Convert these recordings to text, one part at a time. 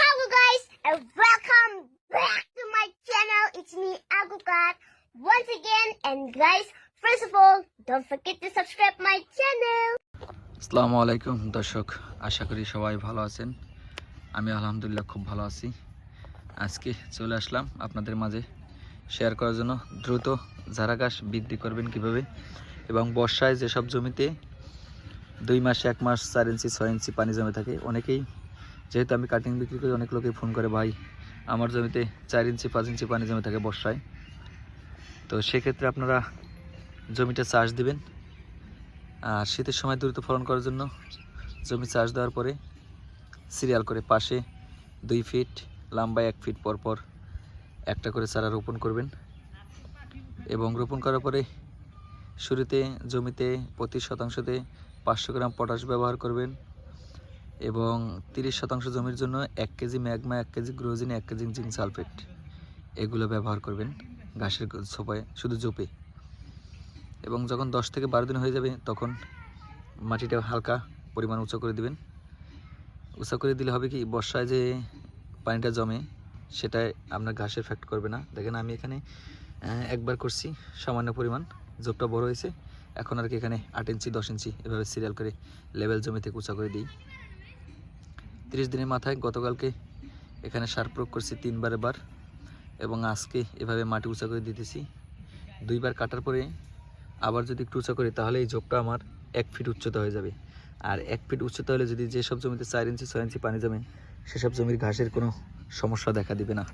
Hello guys, and welcome back to my channel. It's me Agukat once again. And guys, first of all, don't forget to subscribe my channel. আসসালামু আলাইকুম দর্শক। আশা করি সবাই ভালো আছেন। আমি আলহামদুলিল্লাহ খুব ভালো আছি। আজকে চলে আসলাম আপনাদের মাঝে শেয়ার করার জন্য। দ্রুত ঝাড়া ঘাস বৃদ্ধি করবেন কীভাবে? এবং বর্ষায় যেসব জমিতে দুই মাস, এক মাস, চার ইঞ্চি, ছয় ইঞ্চি পানি জমে থাকে, অনেকেই যেহেতু আমি কাটিং বিক্রি করি, অনেক লোকেই ফোন করে, ভাই, আমার জমিতে চার ইঞ্চি, পাঁচ ইঞ্চি পানি জমে থাকে বর্ষায়। তো সেক্ষেত্রে আপনারা জমিটা চাষ দিবেন। আর শীতের সময় দ্রুত ফলন করার জন্য জমি চাষ দেওয়ার পরে সিরিয়াল করে পাশে দুই ফিট লম্বায় এক ফিট পর পর একটা করে চারা রোপণ করবেন। এবং রোপণ করার পরে শুরুতে জমিতে প্রতি শতাংশতে পাঁচশো গ্রাম পটাশ ব্যবহার করবেন। এবং তিরিশ শতাংশ জমির জন্য এক কেজি ম্যাগমা, এক কেজি গ্রোজিন, এক কেজি জিঙ্ক সালফেট। এগুলো ব্যবহার করবেন ঘাসের ছোপায়, শুধু জোপে এবং যখন দশ থেকে বারো দিন হয়ে যাবে, তখন মাটিটা হালকা পরিমাণ উঁচু করে দিবেন। উঁচা করে দিলে হবে কি, বর্ষায় যে পানিটা জমে সেটাই আপনার ঘাসে এফেক্ট করবে না। দেখেন আমি এখানে একবার করছি, সামান্য পরিমাণ। জোপটা বড় হয়েছে। এখন আর কি এখানে আট ইঞ্চি, দশ ইঞ্চি এভাবে সিরিয়াল করে লেভেল জমি থেকে উঁচা করে দিই। তিরিশ দিনের মাথায় গতকালকে এখানে সার প্রয়োগ করছি তিনবার বার এবং আজকে এভাবে মাটি উঁচা করে দিতেছি। দুইবার কাটার পরে আবার যদি একটু উঁচা করি, তাহলে এই ঝোপটা আমার এক ফিট উচ্চতা হয়ে যাবে। আর এক ফিট উচ্চতা হলে যদি যেসব জমিতে চার ইঞ্চি, ছয় ইঞ্চি পানি জমে সেসব জমির ঘাসের কোনো সমস্যা দেখা দিবে না।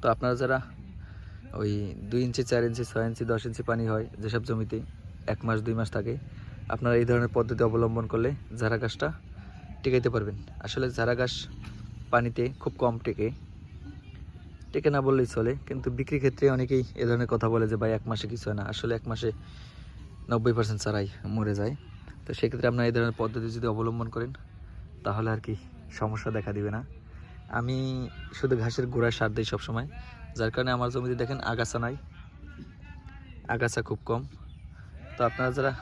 তো আপনারা যারা ওই দুই ইঞ্চি, চার ইঞ্চি, ছয় ইঞ্চি, দশ ইঞ্চি পানি হয় যেসব জমিতে এক মাস, দুই মাস থাকে, আপনারা এই ধরনের পদ্ধতি অবলম্বন করলে ঝাড়া গাছটা টিকাইতে পারবেন। আসলে ঝাড়া গাছ পানিতে খুব কম টেকে। টেকে না বললেই চলে, কিন্তু বিক্রি ক্ষেত্রে অনেকেই এ ধরনের কথা বলে যে, ভাই, এক মাসে কিছু হয় না। আসলে এক মাসে নব্বই পার্সেন্ট চারাই মরে যায়। তো সেক্ষেত্রে আপনারা এই ধরনের পদ্ধতি যদি অবলম্বন করেন, তাহলে আর কি সমস্যা দেখা দিবে না। আমি শুধু ঘাসের গোড়ায় সার দিই সবসময়। যার কারণে আমার জমিতে দেখেন আগাছা নাই। আগাছা খুব কম। তো আপনারা যারা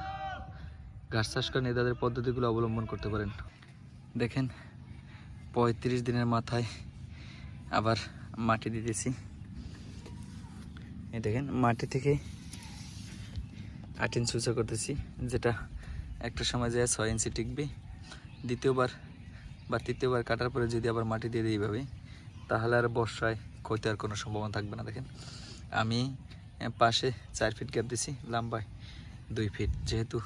ঘাস চাষ করেন এই তাদের পদ্ধতিগুলো অবলম্বন করতে পারেন। দেখেন, পঁয়ত্রিশ দিনের মাথায় আবার মাটি দিতেছি। এই দেখেন, মাটি থেকে আট ইঞ্চি উঁচা করতেছি, যেটা একটা সময় যায় ছয় ইঞ্চি টিকবে। দ্বিতীয়বার বা তৃতীয়বার কাটার পরে যদি আবার মাটি দিয়ে দিই এইভাবে, তাহলে আর বর্ষায় ক্ষতি আর কোনো সম্ভাবনা থাকবে না, দেখেন। আমি পাশে চার ফিট গ্যাপ দিছি, লম্বায় দুই ফিট, যেহেতু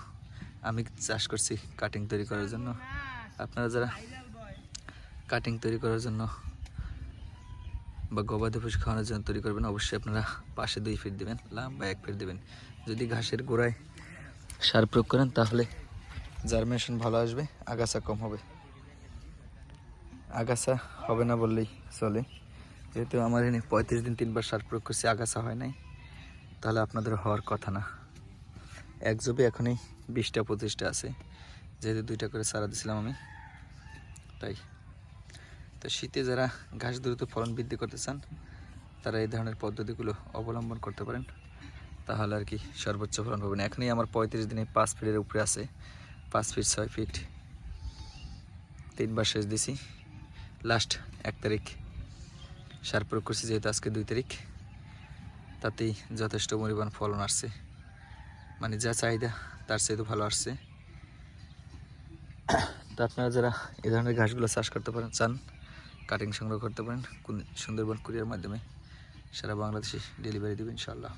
আমি চাষ করছি কাটিং তৈরি করার জন্য। আপনারা যারা কাটিং তৈরি করার জন্য বা গবাদি পশু খাওয়ানোর জন্য তৈরি করবেন, অবশ্যই আপনারা পাশে দুই ফিট দেবেন, লম্বা এক ফিট দেবেন। যদি ঘাসের গোড়ায় সার প্রয়োগ করেন, তাহলে জার্মিনেশন ভালো আসবে, আগাছা কম হবে। আগাছা হবে না বললেই চলে। যেহেতু আমার এখানে পঁয়ত্রিশ দিন তিনবার সার প্রয়োগ করছি, আগাছা হয় নাই, তাহলে আপনাদের হওয়ার কথা না। এক জবে এখনই বিশটা, পঁচিশটা আছে। যেহেতু দুইটা করে সারা দিছিলাম আমি, তাই। তো শীতে যারা ঘাস দ্রুত ফলন বৃদ্ধি করতে চান, তারা এই ধরনের পদ্ধতিগুলো অবলম্বন করতে পারেন। তাহলে আর কি সর্বোচ্চ ফলন পাবেন। এখনই আমার পঁয়ত্রিশ দিনে পাঁচ ফিটের উপরে আছে, পাঁচ ফিট, ছয় ফিট। তিনবার শেষ দিছি। লাস্ট এক তারিখ সার প্রয়োগ করছি, যেহেতু আজকে দুই তারিখ। তাতেই যথেষ্ট পরিমাণ ফলন আসছে। মানে যা চাহিদা, তার তো ভালো আসছে। তো আপনারা যারা এ ধরনের ঘাসগুলো চাষ করতে পারেন, চান কাটিং সংগ্রহ করতে পারেন সুন্দরবন কুরিয়ার মাধ্যমে সারা বাংলাদেশে ডেলিভারি দেবেন ইনশাআল্লাহ।